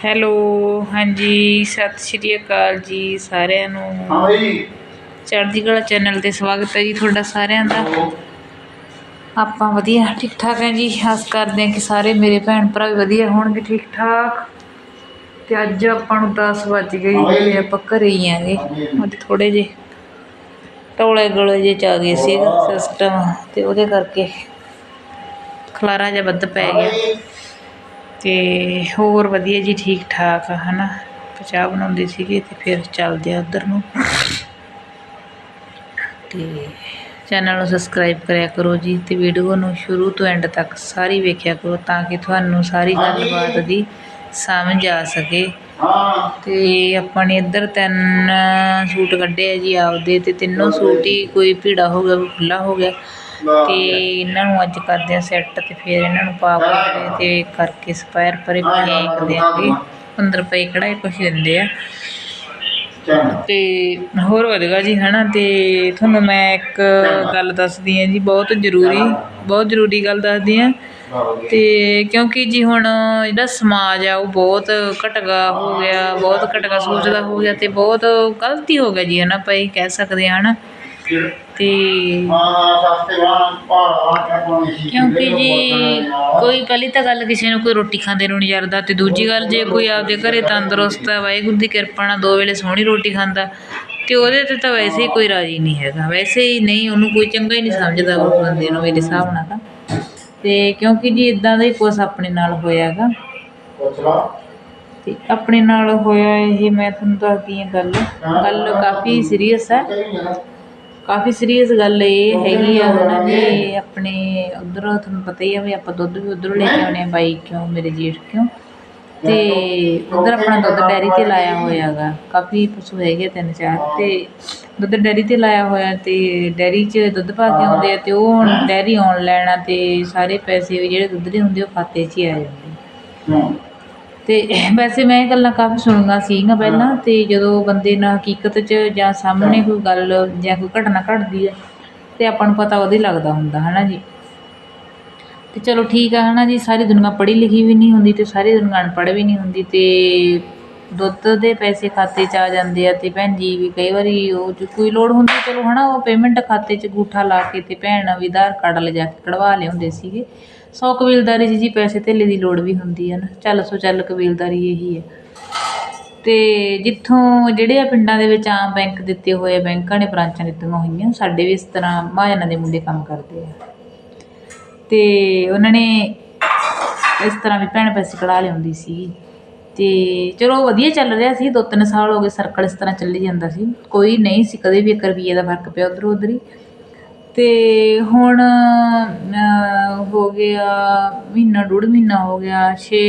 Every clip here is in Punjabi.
ਹੈਲੋ ਹਾਂਜੀ ਸਤਿ ਸ਼੍ਰੀ ਅਕਾਲ ਜੀ ਸਾਰਿਆਂ ਨੂੰ। ਚੜ੍ਹਦੀ ਕਲਾ ਚੈਨਲ ਤੇ ਸਵਾਗਤ ਹੈ ਜੀ ਤੁਹਾਡਾ ਸਾਰਿਆਂ ਦਾ। ਆਪਾਂ ਵਧੀਆ ਠੀਕ ਠਾਕ ਹੈ ਜੀ? ਆਸ ਕਰਦੇ ਹਾਂ ਕਿ ਸਾਰੇ ਮੇਰੇ ਭੈਣ ਭਰਾ ਵੀ ਵਧੀਆ ਹੋਣਗੇ ਠੀਕ ਠਾਕ ਤੇ ਅੱਜ ਆਪਾਂ ਨੂੰ 10 ਵੱਜ ਗਏ ਤੇ ਆਪਾਂ ਘਰੇ ਹੀ ਆਂਗੇ। ਅੱਜ ਥੋੜੇ ਜੇ ਟੋਲੇ ਗੋਲੇ ਜੇ ਚ ਆ ਗਏ ਸੀ ਸਿਸਟਮ ਤੇ ਉਹਦੇ ਕਰਕੇ ਖਲਾਰਾ ਜਿਹਾ ਵੱਧ ਪੈ ਗਿਆ। ਅਤੇ ਹੋਰ ਵਧੀਆ ਜੀ ਠੀਕ ਠਾਕ ਹੈ ਨਾ ਤੇ ਚਾਹ ਬਣਾਉਂਦੇ ਸੀਗੇ ਅਤੇ ਫਿਰ ਚੱਲਦੇ ਆ ਉੱਧਰ ਨੂੰ। ਅਤੇ ਚੈਨਲ ਨੂੰ ਸਬਸਕ੍ਰਾਈਬ ਕਰਿਆ ਕਰੋ ਜੀ ਅਤੇ ਵੀਡੀਓ ਨੂੰ ਸ਼ੁਰੂ ਤੋਂ ਐਂਡ ਤੱਕ ਸਾਰੀ ਵੇਖਿਆ ਕਰੋ ਤਾਂ ਕਿ ਤੁਹਾਨੂੰ ਸਾਰੀ ਗੱਲਬਾਤ ਦੀ ਸਮਝ ਆ ਸਕੇ। ਹਾਂ ਤੇ ਆਪਾਂ ਨੇ ਇੱਧਰ ਤਿੰਨ ਸੂਟ ਕੱਢੇ ਆ ਜੀ ਆਪਦੇ ਤੇ ਤਿੰਨੋਂ ਸੂਟ ਹੀ ਕੋਈ ਭੀੜਾ ਹੋ ਗਿਆ, ਕੋਈ ਖੁੱਲਾ ਹੋ ਗਿਆ। ਤੇ ਇਹਨਾਂ ਨੂੰ ਅੱਜ ਕਰਦੇ ਆ ਸੈੱਟ ਤੇ ਫਿਰ ਇਹਨਾਂ ਨੂੰ ਪਾ ਕੇ ਤੇ ਕਰਕੇ ਸਪਾਇਰ ਪਰੇ ਫੇਂਕ ਦਿਆਂਗੇ 15 ਰੁਪਏ ਕਢਾਈ ਕੁਛ ਦਿੰਦੇ ਆ। ਤੇ ਹੋਰ ਵਧੇਗਾ ਜੀ ਹਨਾ ਤੇ ਤੁਹਾਨੂੰ ਮੈਂ ਇੱਕ ਗੱਲ ਦੱਸਦੀ ਆ ਜੀ ਬਹੁਤ ਜ਼ਰੂਰੀ ਬਹੁਤ ਜ਼ਰੂਰੀ ਗੱਲ ਦੱਸਦੀ ਆ ਤੇ ਕਿਉਂਕਿ ਜੀ ਹੁਣ ਜਿਹੜਾ ਸਮਾਜ ਆ ਉਹ ਬਹੁਤ ਘਟਗਾ ਹੋ ਗਿਆ ਬਹੁਤ ਘਟਗਾ ਸੋਚਦਾ ਹੋ ਗਿਆ ਤੇ ਬਹੁਤ ਗਲਤੀ ਹੋ ਗਿਆ ਜੀ ਹਨਾ ਆਪਾਂ ਇਹ ਕਹਿ ਸਕਦੇ ਆ ਹਨਾ। ਤੇ ਕਿਉਂਕਿ ਜੀ, ਕੋਈ ਪਹਿਲੀ ਤਾਂ ਗੱਲ ਕਿਸੇ ਨੂੰ ਕੋਈ ਰੋਟੀ ਖਾਂਦੇ ਨੂੰ ਨਹੀਂ ਜਰਦਾ ਤੇ ਦੂਜੀ ਗੱਲ ਜੇ ਕੋਈ ਆਪਦੇ ਘਰੇ ਤੰਦਰੁਸਤ ਹੈ ਵਾਹਿਗੁਰੂ ਦੀ ਕਿਰਪਾ ਨਾਲ ਦੋ ਵੇਲੇ ਸੋਹਣੀ ਰੋਟੀ ਖਾਂਦਾ, ਤੇ ਉਹਦੇ ਤੇ ਤਾਂ ਵੈਸੇ ਹੀ ਕੋਈ ਰਾਜੀ ਨਹੀਂ ਹੈਗਾ। ਵੈਸੇ ਹੀ ਨਹੀਂ, ਉਹਨੂੰ ਕੋਈ ਚੰਗਾ ਹੀ ਨਹੀਂ ਸਮਝਦਾ ਉਸ ਬੰਦੇ ਨੂੰ ਮੇਰੇ ਹਿਸਾਬ ਨਾਲ ਤਾਂ। ਤੇ ਕਿਉਂਕਿ ਜੀ ਇਦਾਂ ਦਾ ਹੀ ਕੁਛ ਆਪਣੇ ਨਾਲ ਹੋਇਆ ਹੈਗਾ। ਪੁੱਛ ਤੇ ਆਪਣੇ ਨਾਲ ਹੋਇਆ ਇਹ, ਮੈਂ ਤੁਹਾਨੂੰ ਦੱਸਦੀ ਹਾਂ ਗੱਲ। ਗੱਲ ਕਾਫੀ ਸੀਰੀਅਸ ਹੈ। ਕਾਫੀ ਸੀਰੀਅਸ ਗੱਲ ਇਹ ਹੈਗੀ ਆ ਹਨਾ ਵੀ ਆਪਣੇ ਉਧਰੋਂ ਤੁਹਾਨੂੰ ਪਤਾ ਹੀ ਆ ਵੀ ਆਪਾਂ ਦੁੱਧ ਵੀ ਉਧਰੋਂ ਲੈ ਕੇ ਆਉਣੇ ਆ ਬਾਈ ਕਿਉਂ ਮੇਰੇ ਜੇਠ ਕਿਉਂ? ਤੇ ਉਧਰ ਆਪਣਾ ਦੁੱਧ ਡੈਰੀ ਤੇ ਲਾਇਆ ਹੋਇਆ ਹੈਗਾ ਕਾਫੀ ਪਸ਼ੂ ਹੈਗੇ ਤਿੰਨ ਚਾਰ ਤੇ ਦੁੱਧ ਡੈਰੀ ਤੇ ਲਾਇਆ ਹੋਇਆ ਤੇ ਡੈਰੀ 'ਚ ਦੁੱਧ ਪਾ ਕੇ ਆਉਂਦੇ ਆ ਤੇ ਉਹ ਹੁਣ ਡੈਰੀ ਆਉਣ ਲੈਣਾ ਤੇ ਸਾਰੇ ਪੈਸੇ ਵੀ ਜਿਹੜੇ ਦੁੱਧ ਦੇ ਹੁੰਦੇ ਉਹ ਖਾਤੇ 'ਚ ਹੀ ਆ ਜਾਂਦੇ ਤੇ ਵੈਸੇ ਮੈਂ ਇਹ ਗੱਲਾਂ ਕਾਫੀ ਸੁਣੀਆਂ ਸੀਗੀਆਂ ਪਹਿਲਾਂ ਤੇ ਜਦੋਂ ਬੰਦੇ ਨਾਲ ਹਕੀਕਤ 'ਚ ਜਾਂ ਸਾਹਮਣੇ ਕੋਈ ਗੱਲ ਜਾਂ ਕੋਈ ਘਟਨਾ ਘਟਦੀ ਹੈ ਤੇ ਆਪਾਂ ਨੂੰ ਪਤਾ ਉਹਦੇ ਲੱਗਦਾ ਹੁੰਦਾ ਹਨਾ ਜੀ? ਤੇ ਚਲੋ ਠੀਕ ਆ ਹਨਾ ਜੀ ਸਾਰੀ ਦੁਨੀਆ ਪੜ੍ਹੀ ਲਿਖੀ ਵੀ ਨਹੀਂ ਹੁੰਦੀ ਤੇ ਸਾਰੀ ਦੁਨੀਆ ਅਨਪੜ੍ਹ ਵੀ ਨਹੀਂ ਹੁੰਦੀ ਤੇ ਦੁੱਧ ਦੇ ਪੈਸੇ ਖਾਤੇ 'ਚ ਆ ਜਾਂਦੇ ਆ ਤੇ ਭੈਣ ਜੀ ਵੀ ਕਈ ਵਾਰੀ ਉਹ 'ਚ ਕੋਈ ਲੋੜ ਹੁੰਦੀ ਚਲੋ ਹਨਾ ਉਹ ਪੇਮੈਂਟ ਖਾਤੇ 'ਚ ਗੂਠਾ ਲਾ ਕੇ ਤੇ ਭੈਣ ਵੀ ਆਧਾਰ ਕਾਰਡ ਲਿਜਾ ਕੇ ਕਢਵਾ ਲਿਆਉਂਦੇ ਸੀਗੇ। ਸੌ ਕਬੀਲਦਾਰੀ 'ਚ ਜੀ ਪੈਸੇ ਧੇਲੇ ਦੀ ਲੋੜ ਵੀ ਹੁੰਦੀ ਹੈ ਨਾ। ਚੱਲ ਸੋ ਚੱਲ ਕਬੀਲਦਾਰੀ ਇਹੀ ਹੈ ਅਤੇ ਜਿੱਥੋਂ ਜਿਹੜੇ ਆ ਪਿੰਡਾਂ ਦੇ ਵਿੱਚ ਆਮ ਬੈਂਕ ਦਿੱਤੇ ਹੋਏ ਬੈਂਕਾਂ ਨੇ ਬ੍ਰਾਂਚਾਂ ਦਿੱਤੀਆਂ ਹੋਈਆਂ, ਸਾਡੇ ਵੀ ਇਸ ਤਰ੍ਹਾਂ ਮਹਾਜਨਾਂ ਦੇ ਮੁੰਡੇ ਕੰਮ ਕਰਦੇ ਆ। ਅਤੇ ਉਹਨਾਂ ਨੇ ਇਸ ਤਰ੍ਹਾਂ ਵੀ ਭੈਣ ਪੈਸੇ ਕਢਾ ਲਿਆਉਂਦੀ ਸੀ। ਤੇ ਚਲੋ ਵਧੀਆ ਚੱਲ ਰਿਹਾ ਸੀ, ਦੋ ਤਿੰਨ ਸਾਲ ਹੋ ਗਏ ਸਰਕਲ ਇਸ ਤਰ੍ਹਾਂ ਚੱਲੀ ਜਾਂਦਾ ਸੀ। ਕੋਈ ਨਹੀਂ ਸੀ, ਕਦੇ ਵੀ 1 ਰੁਪਈਏ ਦਾ ਫ਼ਰਕ ਪਿਆ ਉਧਰੋਂ ਉਧਰ। ਹੀ ਅਤੇ ਹੁਣ ਹੋ ਗਿਆ ਮਹੀਨਾ, ਡੂਢ ਮਹੀਨਾ ਹੋ ਗਿਆ 6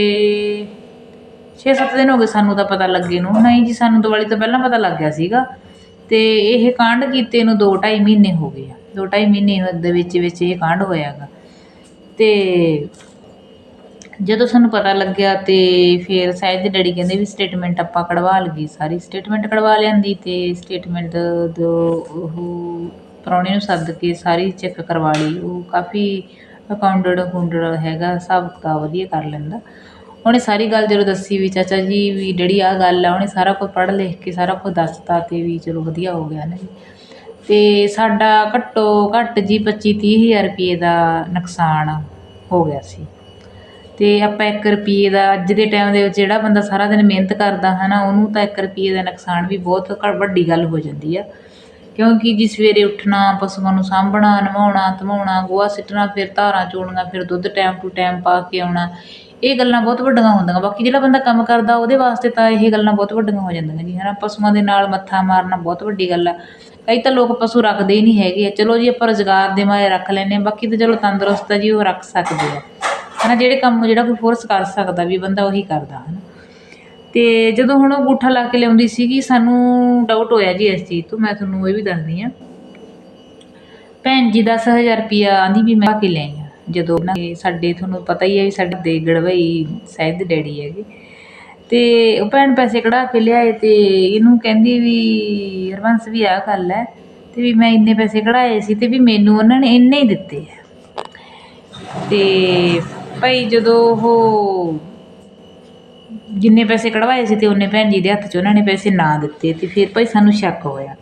6-7 ਦਿਨ ਹੋ ਗਏ ਸਾਨੂੰ ਤਾਂ ਪਤਾ ਲੱਗੇ ਨੂੰ। ਨਹੀਂ ਜੀ, ਸਾਨੂੰ ਦੀਵਾਲੀ ਤੋਂ ਪਹਿਲਾਂ ਪਤਾ ਲੱਗ ਗਿਆ ਸੀਗਾ। ਅਤੇ ਇਹ ਕਾਂਡ ਕੀਤੇ ਨੂੰ ਦੋ ਢਾਈ ਮਹੀਨੇ ਹੋ ਗਏ ਆ। ਦੋ ਢਾਈ ਮਹੀਨੇ ਦੇ ਵਿੱਚ ਵਿੱਚ ਇਹ ਕਾਂਡ ਹੋਇਆ ਹੋਇਆਗਾ। ਅਤੇ ਜਦੋਂ ਸਾਨੂੰ ਪਤਾ ਲੱਗਿਆ ਤੇ ਫਿਰ ਸਾਹਿਬ ਦੇ ਡੈਡੀ ਕਹਿੰਦੇ ਵੀ ਸਟੇਟਮੈਂਟ ਆਪਾਂ ਕਢਵਾ ਲਈਏ। ਸਾਰੀ ਸਟੇਟਮੈਂਟ ਕਢਵਾ ਲਿਆਂਦੀ ਤੇ ਸਟੇਟਮੈਂਟ ਦੋ, ਉਹ ਪ੍ਰਾਹੁਣੇ ਨੂੰ ਸੱਦ ਕੇ ਸਾਰੀ ਚੈੱਕ ਕਰਵਾ ਲਈ। ਉਹ ਕਾਫੀ ਅਕਾਊਂਟਡ ਅਕਾਊਂਟਡ ਹੈਗਾ, ਹਿਸਾਬ ਕਿਤਾਬ ਵਧੀਆ ਕਰ ਲੈਂਦਾ। ਉਹਨੇ ਸਾਰੀ ਗੱਲ ਜਦੋਂ ਦੱਸੀ ਵੀ ਚਾਚਾ ਜੀ ਵੀ ਡੈਡੀ ਆਹ ਗੱਲ ਆ, ਉਹਨੇ ਸਾਰਾ ਕੁਝ ਪੜ੍ਹ ਲਿਖ ਕੇ ਸਾਰਾ ਕੁਝ ਦੱਸਤਾ ਤੇ ਵੀ ਚਲੋ ਵਧੀਆ ਹੋ ਗਿਆ ਨਾ ਜੀ। ਤੇ ਸਾਡਾ ਘੱਟੋ ਘੱਟ ਜੀ 25 ਤੀਹ ਹਜ਼ਾਰ ਰੁਪਏ ਦਾ ਨੁਕਸਾਨ ਹੋ ਗਿਆ ਸੀ। ਤੇ ਆਪਾਂ 1 ਰੁਪਏ ਦਾ ਅੱਜ ਦੇ ਟਾਈਮ ਦੇ ਵਿੱਚ ਜਿਹੜਾ ਬੰਦਾ ਸਾਰਾ ਦਿਨ ਮਿਹਨਤ ਕਰਦਾ ਹੈ ਨਾ ਉਹਨੂੰ ਤਾਂ 1 ਰੁਪਏ ਦਾ ਨੁਕਸਾਨ ਵੀ ਬਹੁਤ ਘ- ਵੱਡੀ ਗੱਲ ਹੋ ਜਾਂਦੀ ਆ। ਕਿਉਂਕਿ ਜੀ ਸਵੇਰੇ ਉੱਠਣਾ, ਪਸ਼ੂਆਂ ਨੂੰ ਸਾਂਭਣਾ, ਨਵਾਉਣਾ, ਧਵਾਉਣਾ, ਗੋਹਾ ਸਿੱਟਣਾ, ਫਿਰ ਧਾਰਾਂ ਚੋਣੀਆਂ ਫਿਰ ਦੁੱਧ ਟਾਈਮ ਟੂ ਟਾਈਮ ਪਾ ਕੇ ਆਉਣਾ, ਇਹ ਗੱਲਾਂ ਬਹੁਤ ਵੱਡੀਆਂ ਹੁੰਦੀਆਂ। ਬਾਕੀ ਜਿਹੜਾ ਬੰਦਾ ਕੰਮ ਕਰਦਾ, ਉਹਦੇ ਵਾਸਤੇ ਤਾਂ ਇਹ ਗੱਲਾਂ ਬਹੁਤ ਵੱਡੀਆਂ ਹੋ ਜਾਂਦੀਆਂ ਜੀ, ਹਨਾ? ਪਸ਼ੂਆਂ ਦੇ ਨਾਲ ਮੱਥਾ ਮਾਰਨਾ ਬਹੁਤ ਵੱਡੀ ਗੱਲ ਆ। ਕਈ ਤਾਂ ਲੋਕ ਪਸ਼ੂ ਰੱਖਦੇ ਹੀ ਨਹੀਂ ਹੈਗੇ। ਆ ਚਲੋ ਜੀ, ਆਪਾਂ ਰੁਜ਼ਗਾਰ ਦੇ ਮਾਰੇ ਰੱਖ ਲੈਂਦੇ ਹਾਂ। ਬਾਕੀ ਤਾਂ ਚਲੋ ਤੰਦਰੁਸਤ ਆ ਜੀ, ਉਹ ਰੱਖ ਸਕਦੇ ਆ। ਹਨਾ? ਜਿਹੜੇ ਕੰਮ ਨੂੰ ਜਿਹੜਾ ਕੋਈ ਫੋਰਸ ਕਰ ਸਕਦਾ ਵੀ ਬੰਦਾ ਉਹੀ ਕਰਦਾ, ਹਨਾ? ਤੇ ਜਦੋਂ ਹੁਣ ਉਹ ਗੂਠਾ ਲਾ ਕੇ ਲਿਆਉਂਦੀ ਸੀਗੀ, ਸਾਨੂੰ ਡਾਊਟ ਹੋਇਆ ਜੀ ਇਸ ਚੀਜ਼ ਤੋਂ, ਮੈਂ ਤੁਹਾਨੂੰ ਇਹ ਵੀ ਦੱਸਦੀ ਆ ਭੈਣ ਜੀ 10000 ਰੁਪਿਆ ਆਂਦੀ ਵੀ ਮੈਂ ਪਾ ਕੇ ਲੈ ਆ ਜਦੋਂ ਨਾ ਇਹ ਸਾਡੇ, ਤੁਹਾਨੂੰ ਪਤਾ ਹੀ ਹੈ ਵੀ ਸਾਡੇ ਦੇ ਗੜਵਈ ਸਹਿਜ ਦੇ ਡੈਡੀ ਹੈਗੇ। ਤੇ ਉਹ ਭੈਣ ਪੈਸੇ ਕਢਾ ਕੇ ਲਿਆਏ ਤੇ ਇਹਨੂੰ ਕਹਿੰਦੀ ਵੀ, ਹਰਬੰਸ ਵੀ ਆਹ ਗੱਲ ਹੈ ਤੇ ਵੀ ਮੈਂ ਇੰਨੇ ਪੈਸੇ ਕਢਾਏ ਸੀ ਤੇ ਵੀ ਮੈਨੂੰ ਉਹਨਾਂ ਨੇ ਇੰਨੇ ਹੀ ਦਿੱਤੇ ਆ। ਤੇ ਭਾਈ ਜਦੋਂ ਉਹ ਜਿੰਨੇ ਪੈਸੇ ਕਢਵਾਏ ਸੀ ਤੇ ਉਹਨੇ ਭੈਣ ਜੀ ਦੇ ਹੱਥ 'ਚ ਉਹਨਾਂ ਨੇ ਪੈਸੇ ਨਾ ਦਿੱਤੇ ਤੇ ਫਿਰ ਭਾਈ ਸਾਨੂੰ ਸ਼ੱਕ ਹੋਇਆ।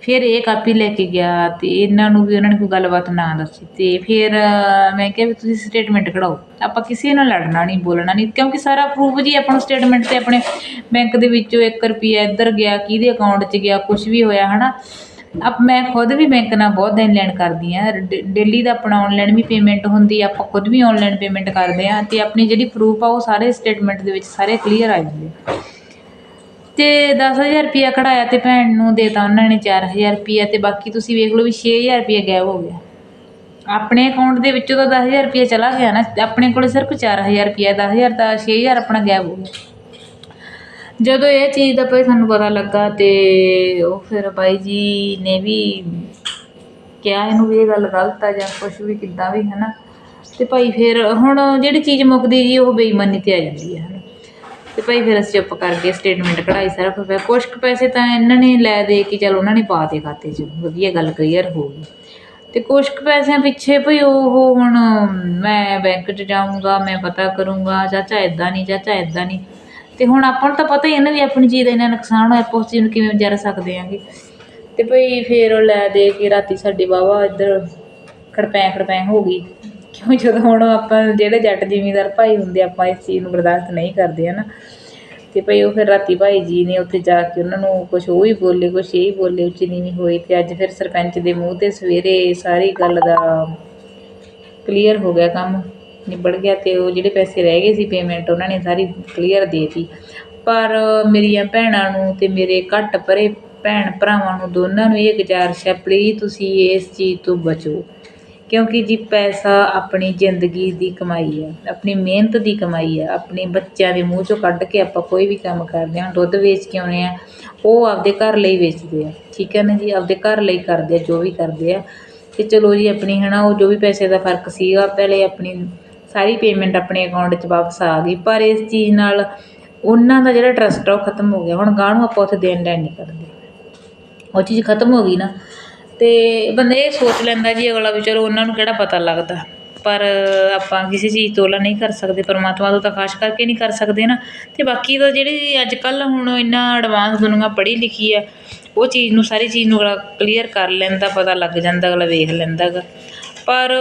ਫਿਰ ਇਹ ਕਾਪੀ ਲੈ ਕੇ ਗਿਆ ਅਤੇ ਇਹਨਾਂ ਨੂੰ ਵੀ ਉਹਨਾਂ ਨੇ ਕੋਈ ਗੱਲਬਾਤ ਨਾ ਦੱਸੀ ਅਤੇ ਫਿਰ ਮੈਂ ਕਿਹਾ ਵੀ ਤੁਸੀਂ ਸਟੇਟਮੈਂਟ ਕਢਾਓ। ਆਪਾਂ ਕਿਸੇ ਨਾਲ ਲੜਨਾ ਨਹੀਂ, ਬੋਲਣਾ ਨਹੀਂ, ਕਿਉਂਕਿ ਸਾਰਾ ਪ੍ਰੂਫ ਜੀ ਆਪਾਂ ਨੂੰ ਸਟੇਟਮੈਂਟ ਤੇ ਆਪਣੇ ਬੈਂਕ ਦੇ ਵਿੱਚੋਂ 1 ਰੁਪਈਆ ਇੱਧਰ ਗਿਆ, ਕਿਹਦੇ ਅਕਾਊਂਟ 'ਚ ਗਿਆ, ਕੁਛ ਵੀ ਹੋਇਆ ਹੈ ਨਾ ਅਬ ਮੈਂ ਖੁਦ ਵੀ ਬੈਂਕ ਨਾਲ ਬਹੁਤ ਦੇਣ ਲੈਣ ਕਰਦੀ ਆ ਡੇਲੀ ਦਾ ਆਪਣਾ ਔਨਲਾਈਨ ਵੀ ਪੇਮੈਂਟ ਹੁੰਦੀ ਆ ਆਪਾਂ ਖੁਦ ਵੀ ਔਨਲਾਈਨ ਪੇਮੈਂਟ ਕਰਦੇ ਹਾਂ ਅਤੇ ਆਪਣੀ ਜਿਹੜੀ ਪ੍ਰੂਫ ਆ ਉਹ ਸਾਰੇ ਸਟੇਟਮੈਂਟ ਦੇ ਵਿੱਚ ਸਾਰੇ ਕਲੀਅਰ ਆ ਜਾਂਦੇ ਆ। ਤੇ 10000 ਰੁਪਿਆ ਕਢਾਇਆ ਤੇ ਭੈਣ ਨੂੰ ਦੇਤਾ ਉਹਨਾਂ ਨੇ 4000 ਰੁਪਿਆ ਤੇ ਬਾਕੀ ਤੁਸੀਂ ਵੇਖ ਲਓ ਵੀ 6000 ਰੁਪਿਆ ਗਾਇਬ ਹੋ ਗਿਆ। ਆਪਣੇ ਅਕਾਊਂਟ ਦੇ ਵਿੱਚੋਂ ਤਾਂ 10000 ਰੁਪਿਆ ਚਲਾ ਗਿਆ ਨਾ ਆਪਣੇ ਕੋਲ ਸਿਰਫ 4000 ਰੁਪਿਆ 10000 ਤਾਂ 6000 ਆਪਣਾ ਗਾਇਬ ਹੋ ਗਿਆ। ਜਦੋਂ ਇਹ ਚੀਜ਼ ਦਾ ਭਾਈ ਸਾਨੂੰ ਪਤਾ ਲੱਗਾ ਅਤੇ ਉਹ ਫਿਰ ਬਾਈ ਜੀ ਨੇ ਵੀ ਕਿਹਾ ਇਹਨੂੰ ਵੀ ਇਹ ਗੱਲ ਗਲਤ ਆ ਜਾਂ ਕੁਛ ਵੀ ਕਿੱਦਾਂ ਵੀ ਹੈ ਨਾ ਅਤੇ ਭਾਈ ਫਿਰ ਹੁਣ ਜਿਹੜੀ ਚੀਜ਼ ਮੁੱਕਦੀ ਜੀ, ਉਹ ਬੇਈਮਾਨੀ ਤੇ ਆ ਜਾਂਦੀ ਹੈ ਨਾ ਅਤੇ ਭਾਈ ਫਿਰ ਅਸੀਂ ਚੁੱਪ ਕਰਕੇ ਸਟੇਟਮੈਂਟ ਕਢਾਈ ਸਿਰਫ ਫਿਰ ਕੁਛ ਕੁ ਪੈਸੇ ਤਾਂ ਇਹਨਾਂ ਨੇ ਲੈ ਦੇ ਕੇ ਚਲ ਉਹਨਾਂ ਨੇ ਪਾ ਦੇ ਖਾਤੇ 'ਚ। ਵਧੀਆ ਗੱਲ ਕਲੀਅਰ ਹੋ ਗਈ। ਅਤੇ ਕੁਛ ਕੁ ਪੈਸਿਆਂ ਪਿੱਛੇ ਭਈ ਉਹ ਹੁਣ ਮੈਂ ਬੈਂਕ 'ਚ ਜਾਊਂਗਾ, ਮੈਂ ਪਤਾ ਕਰੂੰਗਾ, ਚਾਚਾ ਇੱਦਾਂ ਨਹੀਂ ਚਾਚਾ ਇੱਦਾਂ ਨਹੀਂ ਤੇ ਹੁਣ ਆਪਾਂ ਨੂੰ ਤਾਂ ਪਤਾ ਹੀ ਹੈ ਨਾ ਵੀ ਆਪਣੀ ਚੀਜ਼ ਦਾ ਇੰਨਾ ਨੁਕਸਾਨ ਹੋਇਆ, ਆਪਾਂ ਉਸ ਚੀਜ਼ ਨੂੰ ਕਿਵੇਂ ਵਿਚਾਰ ਸਕਦੇ ਆਂਗੇ। ਤੇ ਭਈ ਫਿਰ ਉਹ ਲੈ ਦੇ ਕੇ ਰਾਤੀ ਸਾਡੀ ਵਾਹਵਾ ਇੱਧਰ ਖੜਪੈ ਖੜਪੈ ਹੋ ਗਈ। ਕਿਉਂ ਜਦੋਂ ਹੁਣ ਆਪਾਂ ਜਿਹੜੇ ਜੱਟ ਜ਼ਿਮੀਂਦਾਰ ਭਾਈ ਹੁੰਦੇ ਆਪਾਂ ਇਸ ਚੀਜ਼ ਨੂੰ ਬਰਦਾਸ਼ਤ ਨਹੀਂ ਕਰਦੇ, ਹਨਾ। ਤੇ ਭਈ ਉਹ ਫਿਰ ਰਾਤੀ ਭਾਈ ਜੀ ਨੇ ਉੱਥੇ ਜਾ ਕੇ ਉਹਨਾਂ ਨੂੰ ਕੁਝ ਉਹ ਵੀ ਬੋਲੇ ਕੁਝ ਇਹ ਹੀ ਬੋਲੇ, ਉੱਚੀ ਨੀਵੀਂ ਹੋਈ ਤੇ ਅੱਜ ਫਿਰ ਸਰਪੰਚ ਦੇ ਮੂੰਹ ਤੇ ਸਵੇਰੇ ਸਾਰੀ ਗੱਲ ਦਾ ਕਲੀਅਰ ਹੋ ਗਿਆ ਕੰਮ। ਨਿਬੜ ਗਿਆ ਤੇ ਉਹ ਜਿਹੜੇ ਪੈਸੇ ਰਹਿ ਗਏ ਸੀ ਪੇਮੈਂਟ ਉਹਨਾਂ ਨੇ ਸਾਰੀ ਕਲੀਅਰ ਦੇਤੀ। ਪਰ ਮੇਰੀਆਂ ਭੈਣਾਂ ਨੂੰ ਤੇ ਮੇਰੇ ਘੱਟ ਪਰੇ ਭੈਣ ਭਰਾਵਾਂ ਨੂੰ ਦੋਨਾਂ ਨੂੰ ਇਹ ਗੁਜ਼ਾਰਿਸ਼ ਹੈ ਪਲੀਜ਼ ਤੁਸੀਂ ਇਸ ਚੀਜ਼ ਤੋਂ ਬਚੋ, ਕਿਉਂਕਿ ਜੀ ਪੈਸਾ ਆਪਣੀ ਜ਼ਿੰਦਗੀ ਦੀ ਕਮਾਈ ਹੈ, ਆਪਣੀ ਮਿਹਨਤ ਦੀ ਕਮਾਈ ਹੈ, ਆਪਣੇ ਬੱਚਿਆਂ ਦੇ ਮੂੰਹ ਚੋਂ ਕੱਢ ਕੇ ਆਪਾਂ ਕੋਈ ਵੀ ਕੰਮ ਕਰਦੇ ਹਾਂ, ਦੁੱਧ ਵੇਚ ਕੇ ਆਉਂਦੇ ਆ ਉਹ ਆਪਦੇ ਘਰ ਲਈ ਵੇਚਦੇ ਆ, ਠੀਕ ਹੈ ਨਾ ਜੀ? ਆਪਦੇ ਘਰ ਲਈ ਕਰਦੇ ਆ, ਜੋ ਵੀ ਕਰਦੇ ਆ, ਤੇ ਚਲੋ ਜੀ, ਆਪਣੀ, ਹਨਾ, ਉਹ ਜੋ ਵੀ ਪੈਸੇ ਦਾ ਫ਼ਰਕ ਸੀਗਾ, ਪਹਿਲੇ ਆਪਣੀ ਸਾਰੀ ਪੇਮੈਂਟ ਆਪਣੇ ਅਕਾਊਂਟ 'ਚ ਵਾਪਸ ਆ ਗਈ। ਪਰ ਇਸ ਚੀਜ਼ ਨਾਲ ਉਹਨਾਂ ਦਾ ਜਿਹੜਾ ਟਰਸਟ ਆ ਉਹ ਖਤਮ ਹੋ ਗਿਆ। ਹੁਣ ਗਾਹ ਨੂੰ ਆਪਾਂ ਉੱਥੇ ਦੇਣ ਲੈਣ ਨਹੀਂ ਕਰਦੇ। ਉਹ ਚੀਜ਼ ਖਤਮ ਹੋ ਗਈ ਨਾ। ਤੇ ਬੰਦੇ ਇਹ ਸੋਚ ਲੈਂਦਾ ਜੀ ਅਗਲਾ ਵੀ ਚਲੋ ਉਹਨਾਂ ਨੂੰ ਕਿਹੜਾ ਪਤਾ ਲੱਗਦਾ। ਪਰ ਆਪਾਂ ਕਿਸੇ ਚੀਜ਼ ਤੋਂ ਨਹੀਂ ਕਰ ਸਕਦੇ। ਪਰਮਾਤਮਾ ਤੋਂ ਤਾਂ ਖਾਸ ਕਰਕੇ ਨਹੀਂ ਕਰ ਸਕਦੇ ਨਾ। ਤੇ ਬਾਕੀ ਤਾਂ ਜਿਹੜੀ ਅੱਜ ਕੱਲ੍ਹ ਹੁਣ ਇੰਨਾ ਐਡਵਾਂਸ ਦੁਨੀਆ ਪੜ੍ਹੀ ਲਿਖੀ ਆ, ਉਹ ਚੀਜ਼ ਨੂੰ ਸਾਰੀ ਚੀਜ਼ ਨੂੰ ਅਗਲਾ ਕਲੀਅਰ ਕਰ ਲੈਂਦਾ, ਪਤਾ ਲੱਗ ਜਾਂਦਾ, ਅਗਲਾ ਵੇਖ ਲੈਂਦਾ ਗਾ। ਪਰ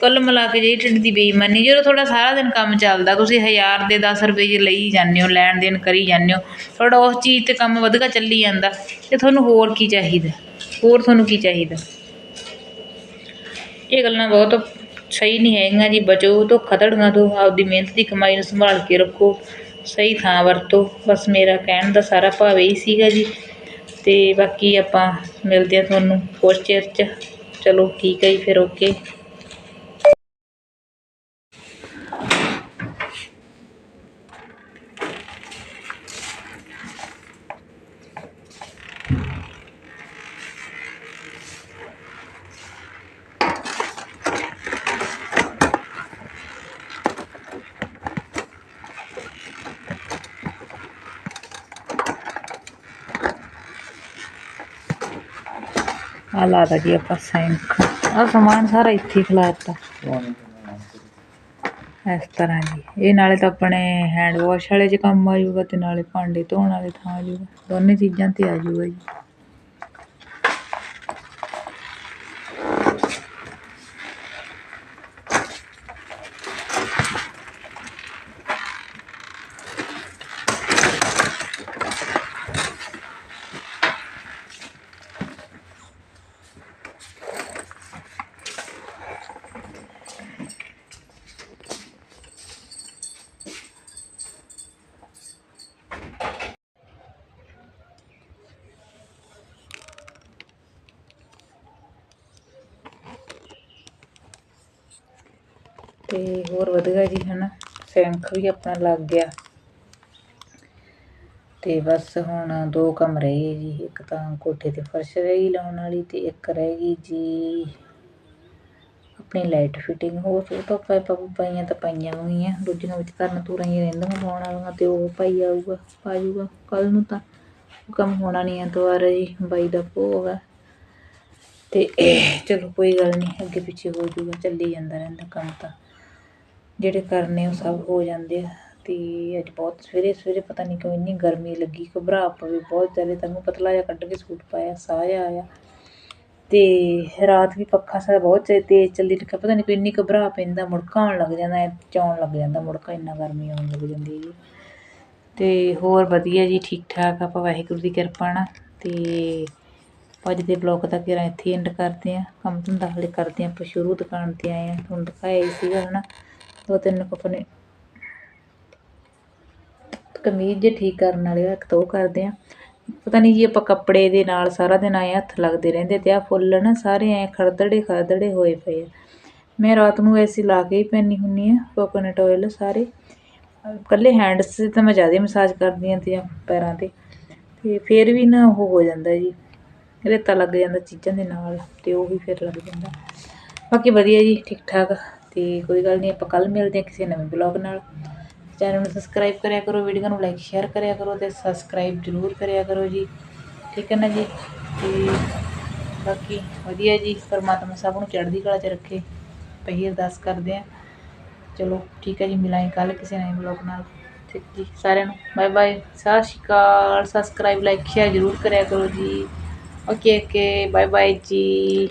ਕੁੱਲ ਮਿਲਾ ਕੇ ਜਿਹੜੀ ਢਿੱਡ ਦੀ ਬੇਈਮਾਨੀ, ਜਦੋਂ ਤੁਹਾਡਾ ਸਾਰਾ ਦਿਨ ਕੰਮ ਚੱਲਦਾ, ਤੁਸੀਂ ਹਜ਼ਾਰ ਦੇ 10 ਰੁਪਏ ਜੇ ਲਈ ਜਾਂਦੇ ਹੋ, ਲੈਣ ਦੇਣ ਕਰੀ ਜਾਂਦੇ ਹੋ, ਤੁਹਾਡਾ ਉਸ ਚੀਜ਼ ਤੇ ਕੰਮ ਵਧਗਾ ਚੱਲੀ ਜਾਂਦਾ। ਤੇ ਤੁਹਾਨੂੰ ਹੋਰ ਕੀ ਚਾਹੀਦਾ? ਹੋਰ ਤੁਹਾਨੂੰ ਕੀ ਚਾਹੀਦਾ? ਇਹ ਗੱਲਾਂ ਬਹੁਤ ਸਹੀ ਨਹੀਂ ਹੈਗੀਆਂ ਜੀ, ਬਚੋ, ਧੋਖਾ ਧੜੀਆਂ ਤੋਂ ਆਪਦੀ ਮਿਹਨਤ ਦੀ ਕਮਾਈ ਨੂੰ ਸੰਭਾਲ ਕੇ ਰੱਖੋ, ਸਹੀ ਥਾਂ ਵਰਤੋ, ਬਸ ਮੇਰਾ ਕਹਿਣ ਦਾ ਸਾਰਾ ਭਾਵ ਇਹੀ ਸੀਗਾ ਜੀ। ਤੇ ਬਾਕੀ ਆਪਾਂ ਮਿਲਦੇ ਆ ਤੁਹਾਨੂੰ ਕੁਛ ਚਿਰ 'ਚ ਚਲੋ ਠੀਕ ਹੈ ਜੀ, ਫਿਰ ਓਕੇ ਆ ਲਾਤਾ ਜੀ ਆਪਾਂ ਸੈਂਕ ਆ ਸਮਾਨ ਸਾਰਾ ਇੱਥੇ ਹੀ ਇਸ ਤਰ੍ਹਾਂ ਜੀ। ਇਹ ਨਾਲੇ ਤਾਂ ਆਪਣੇ ਹੈਂਡ ਵਾਸ਼ ਵਾਲੇ 'ਚ ਕੰਮ ਆ ਜਾਊਗਾ ਤੇ ਨਾਲੇ ਭਾਂਡੇ ਧੋਣ ਵਾਲੇ ਥਾਂ ਆ ਜਾਊਗਾ। ਦੋਨੇ ਚੀਜ਼ਾਂ ਤੇ ਆ ਜਾਊਗਾ ਜੀ। ਤੇ ਹੋਰ ਵਧੀਆ ਜੀ, ਹਨਾ? ਸੈਂਕ ਵੀ ਆਪਣਾ ਲੱਗ ਗਿਆ। ਤੇ ਬਸ ਹੁਣ ਦੋ ਕੰਮ ਰਹਿ ਗਏ ਜੀ, ਇੱਕ ਤਾਂ ਕੋਠੇ ਤੇ ਫਰਸ਼ ਰਹਿ ਗਈ ਲਾਉਣ ਵਾਲੀ ਤੇ ਇੱਕ ਰਹਿ ਗਈ ਜੀ, ਆਪਣੀ ਲਾਈਟ ਫਿਟਿੰਗ। ਹੋਰ ਉਹ ਤਾਂ ਪਾਈਪਾਂ ਪਾਈਆਂ ਤਾਂ ਪਾਈਆਂ ਹੋਈਆਂ ਦੂਜੀਆਂ ਵਿੱਚ ਕਰਨ ਤੁਰਾਂ ਹੀ ਰਹਿੰਦੀਆਂ ਪਾਉਣ ਵਾਲੀਆਂ ਤੇ ਉਹ ਪਾਈ ਆਊਗਾ, ਪਾ ਜੂਗਾ। ਕੱਲ ਨੂੰ ਤਾਂ ਉਹ ਕੰਮ ਹੋਣਾ ਨਹੀਂ ਹੈ ਦੁਬਾਰਾ ਜੀ, ਬਾਈ ਦਾ ਭੋਗ ਆ। ਤੇ ਚਲੋ ਕੋਈ ਗੱਲ ਨਹੀਂ, ਅੱਗੇ ਪਿੱਛੇ ਹੋ ਜੂਗਾ, ਚੱਲੀ ਜਾਂਦਾ ਰਹਿੰਦਾ ਕੰਮ ਤਾਂ। ਜਿਹੜੇ ਕਰਨੇ ਉਹ ਸਭ ਹੋ ਜਾਂਦੇ ਆ। ਅਤੇ ਅੱਜ ਬਹੁਤ ਸਵੇਰੇ ਸਵੇਰੇ ਪਤਾ ਨਹੀਂ ਕਿਉਂ ਇੰਨੀ ਗਰਮੀ ਲੱਗੀ, ਘਬਰਾ ਪਵੇ ਬਹੁਤ ਜ਼ਿਆਦਾ। ਤੈਨੂੰ ਪਤਲਾ ਜਿਹਾ ਕੱਢ ਕੇ ਸੂਟ ਪਾਇਆ, ਸਾਹ ਜਿਹਾ ਆਇਆ। ਤੇ ਰਾਤ ਵੀ ਪੱਖਾ ਸਾਡਾ ਬਹੁਤ ਤੇ- ਤੇਜ਼ ਚੱਲੀ ਰਿਹਾ ਪਤਾ ਨਹੀਂ ਕੋਈ ਇੰਨੀ ਘਬਰਾ ਪੈਂਦਾ, ਮੁੜਕਾ ਆਉਣ ਲੱਗ ਜਾਂਦਾ, ਐ ਚੌਣ ਲੱਗ ਜਾਂਦਾ, ਮੁੜਕਾ ਇੰਨਾ ਗਰਮੀ ਆਉਣ ਲੱਗ ਜਾਂਦੀ ਹੈ ਜੀ ਅਤੇ ਹੋਰ ਵਧੀਆ ਜੀ ਠੀਕ ਠਾਕ ਆਪਾਂ ਵਾਹਿਗੁਰੂ ਦੀ ਕਿਰਪਾ ਨਾਲ। ਅਤੇ ਅੱਜ ਦੇ ਬਲੌਗ ਦਾ ਕਿਰਾਂ ਇੱਥੇ ਐਂਡ ਕਰਦੇ ਆ ਕੰਮ ਧੰਦਾ ਹਲੇ ਕਰਦੇ ਆ ਆਪਾਂ ਸ਼ੁਰੂ ਦੁਕਾਨ ਤੇ ਆਏ ਆ ਤੁਹਾਨੂੰ ਦਿਖਾਇਆ ਹੀ ਸੀਗਾ ਹਨਾ। ਦੋ ਤਿੰਨ ਕੁ ਆਪਣੇ। ਕਮੀਜ਼ ਜੇ ਠੀਕ ਕਰਨ ਵਾਲੇ ਆ, ਇੱਕ ਤਾਂ ਉਹ ਕਰਦੇ ਆ। ਪਤਾ ਨਹੀਂ ਜੀ ਆਪਾਂ ਕੱਪੜੇ ਦੇ ਨਾਲ ਸਾਰਾ ਦਿਨ ਆਏ ਹੱਥ ਲੱਗਦੇ ਰਹਿੰਦੇ ਤੇ ਆ ਫੁੱਲ ਨਾ ਸਾਰੇ ਐ ਖੜਦੜੇ ਖੜਦੜੇ ਹੋਏ ਪਏ ਆ। ਮੈਂ ਰਾਤ ਨੂੰ ਐਸੀ ਲਾ ਕੇ ਹੀ ਪੈਣੀ ਹੁੰਨੀ ਆ ਕੋਕੋਨਟ ਆਇਲ ਸਾਰੇ। ਕੱਲੇ ਹੈਂਡਸ ਤੇ ਤਾਂ ਮੈਂ ਜ਼ਿਆਦਾ ਮਸਾਜ ਕਰਦੀ ਆ ਤੇ ਪੈਰਾਂ ਤੇ। ਤੇ ਫਿਰ ਵੀ ਨਾ ਉਹ ਹੋ ਜਾਂਦਾ ਜੀ, ਰੇਤਾ ਲੱਗ ਜਾਂਦਾ ਚੀਜ਼ਾਂ ਦੇ ਨਾਲ ਤੇ ਉਹ ਵੀ ਫਿਰ ਲੱਗ ਜਾਂਦਾ। ਬਾਕੀ ਵਧੀਆ ਜੀ, ਠੀਕ ਠਾਕ। ਤੇ ਕੋਈ ਗੱਲ ਨਹੀਂ, ਆਪਾਂ ਕੱਲ ਮਿਲਦੇ ਹਾਂ ਕਿਸੇ ਨਵੇਂ ਬਲੌਗ ਨਾਲ। ਚੈਨਲ ਨੂੰ ਸਬਸਕ੍ਰਾਈਬ ਕਰਿਆ ਕਰੋ ਵੀਡੀਓ ਨੂੰ ਲਾਈਕ ਸ਼ੇਅਰ ਕਰਿਆ ਕਰੋ ਤੇ ਸਬਸਕ੍ਰਾਈਬ ਜ਼ਰੂਰ ਕਰਿਆ ਕਰੋ ਜੀ। ਠੀਕ ਹੈ ਨਾ ਜੀ? ਤੇ ਬਾਕੀ ਵਧੀਆ ਜੀ, ਪਰਮਾਤਮਾ ਸਭ ਨੂੰ ਚੜ੍ਹਦੀ ਕਲਾ 'ਚ ਰੱਖੇ। ਪਹੀ ਅਰਦਾਸ ਕਰਦੇ ਆ ਚਲੋ ਠੀਕ ਹੈ ਜੀ, ਮਿਲਾਂਗੇ ਕੱਲ ਕਿਸੇ ਨਵੇਂ ਬਲੌਗ ਨਾਲ। ਠੀਕ ਜੀ, ਸਾਰਿਆਂ ਨੂੰ ਬਾਏ ਬਾਏ ਸਤਿ ਸ਼੍ਰੀ ਅਕਾਲ। ਸਬਸਕ੍ਰਾਈਬ ਲਾਈਕ ਸ਼ੇਅਰ ਜ਼ਰੂਰ ਕਰਿਆ ਕਰੋ ਜੀ। ਓਕੇ ਓਕੇ ਬਾਏ ਬਾਏ ਜੀ।